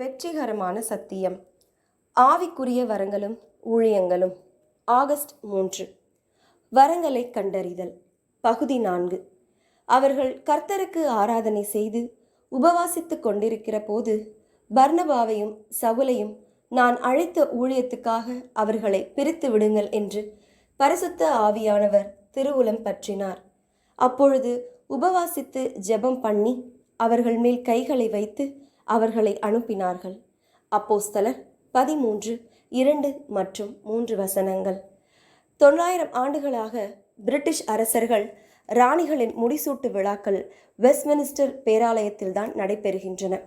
வெற்றிகரமான சத்தியம். ஆவிக்குரிய வரங்களும் ஊழியங்களும். ஆகஸ்ட் மூன்று. வரங்களை கண்டறிதல். பகுதி நான்கு. அவர்கள் கர்த்தருக்கு ஆராதனை செய்து உபவாசித்து கொண்டிருக்கிற போது பர்ணபாவையும் சவுலையும் நான் அழைத்த ஊழியத்துக்காக அவர்களை பிரித்து விடுங்கள் என்று பரிசுத்த ஆவியானவர் திருவுளம் பற்றினார். அப்பொழுது உபவாசித்து ஜெபம் பண்ணி அவர்கள் மேல் கைகளை வைத்து அவர்களை அனுப்பினார்கள். அப்போஸ்தலர் பதிமூன்று இரண்டு மற்றும் மூன்று வசனங்கள். தொள்ளாயிரம் ஆண்டுகளாக பிரிட்டிஷ் அரசர்கள் ராணிகளின் முடிசூட்டு விழாக்கள் வெஸ்ட்மினிஸ்டர் பேராலயத்தில்தான் நடைபெறுகின்றன.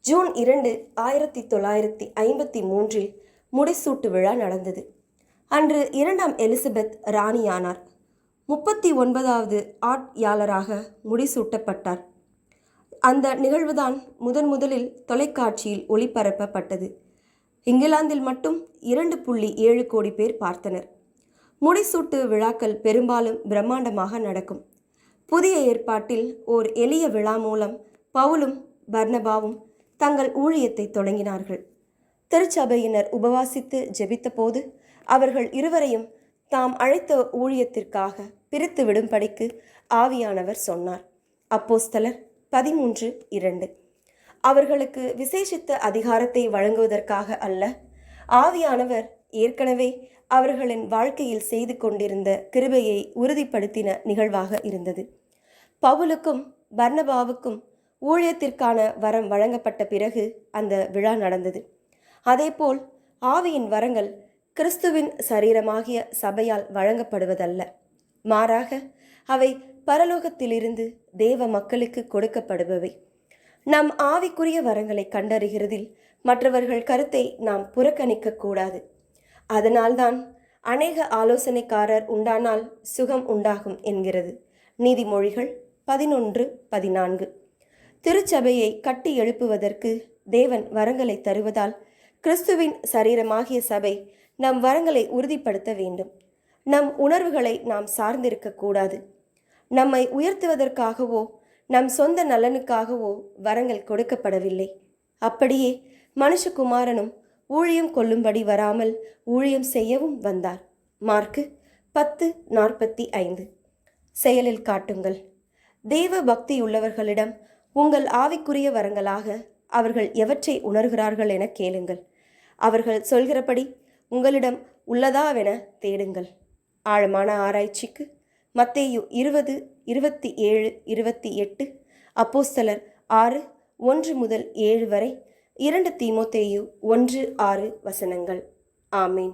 ஜூன் இரண்டு ஆயிரத்தி தொள்ளாயிரத்தி ஐம்பத்தி மூன்றில் முடிசூட்டு விழா நடந்தது. அன்று இரண்டாம் எலிசபெத் ராணியானார். முப்பத்தி ஒன்பதாவது ஆட்யாளராக முடிசூட்டப்பட்டார். அந்த நிகழ்வுதான் முதன் முதலில் தொலைக்காட்சியில் ஒளிபரப்பப்பட்டது. இங்கிலாந்தில் மட்டும் இரண்டு புள்ளி ஏழு கோடி பேர் பார்த்தனர். முடிசூட்டு விழாக்கள் பெரும்பாலும் பிரம்மாண்டமாக நடக்கும். புதிய ஏற்பாட்டில் ஓர் எளிய விழா மூலம் பவுலும் பர்ணபாவும் தங்கள் ஊழியத்தை தொடங்கினார்கள். திருச்சபையினர் உபவாசித்து ஜெபித்தபோது அவர்கள் இருவரையும் தாம் அழைத்த ஊழியத்திற்காக பிரித்து விடும்படிக்கு ஆவியானவர் சொன்னார். அப்போஸ்தலர் பதிமூன்று இரண்டு. அவர்களுக்கு விசேஷித்த அதிகாரத்தை வழங்குவதற்காக அல்ல. ஆவியானவர் ஏற்கனவே அவர்களின் வாழ்க்கையில் செய்து கொண்டிருந்த கிருபையை உறுதிப்படுத்தின நிகழ்வாக இருந்தது. பவுலுக்கும் பர்ணபாவுக்கும் ஊழியத்திற்கான வரம் வழங்கப்பட்ட பிறகு அந்த விழா நடந்தது. அதேபோல் ஆவியின் வரங்கள் கிறிஸ்துவின் சரீரமாகிய சபையால் வழங்கப்படுவதல்ல. மாறாக அவை பரலோகத்திலிருந்து தேவ மக்களுக்கு கொடுக்கப்படுபவை. நம் ஆவிக்குரிய வரங்களை கண்டறிகிறதில் மற்றவர்கள் கருத்தை நாம் புறக்கணிக்க கூடாது. அதனால்தான் அநேக ஆலோசனைக்காரர் உண்டானால் சுகம் உண்டாகும் என்கிறது. நீதிமொழிகள் பதினொன்று பதினான்கு. திருச்சபையை கட்டி எழுப்புவதற்கு தேவன் வரங்களை தருவதால் கிறிஸ்துவின் சரீரமாகிய சபை நம் வரங்களை உறுதிப்படுத்த வேண்டும். நம் உணர்வுகளை நாம் சார்ந்திருக்கக்கூடாது நம்மை உயர்த்துவதற்காகவோ நம் சொந்த நலனுக்காகவோ வரங்கள் கொடுக்கப்படவில்லை. அப்படியே மனுஷகுமாரனும் ஊழியம் கொள்ளும்படி வராமல் ஊழியம் செய்யவும் வந்தார். மார்க்கு பத்து நாற்பத்தி ஐந்து. செயலில் காட்டுங்கள். தேவ பக்தியுள்ளவர்களிடம் உங்கள் ஆவிக்குரிய வரங்களாக அவர்கள் எவற்றை உணர்கிறார்கள் என கேளுங்கள். அவர்கள் சொல்கிறபடி உங்களிடம் உள்ளதாவென தேடுங்கள். ஆழமான ஆராய்ச்சிக்கு மத்தேயு இருபது இருபத்தி ஏழு இருபத்தி எட்டு அப்போஸ்தலர் ஆறு ஒன்று முதல் ஏழு வரை இரண்டு தீமோத்தேயு ஒன்று ஆறு வசனங்கள். ஆமீன்.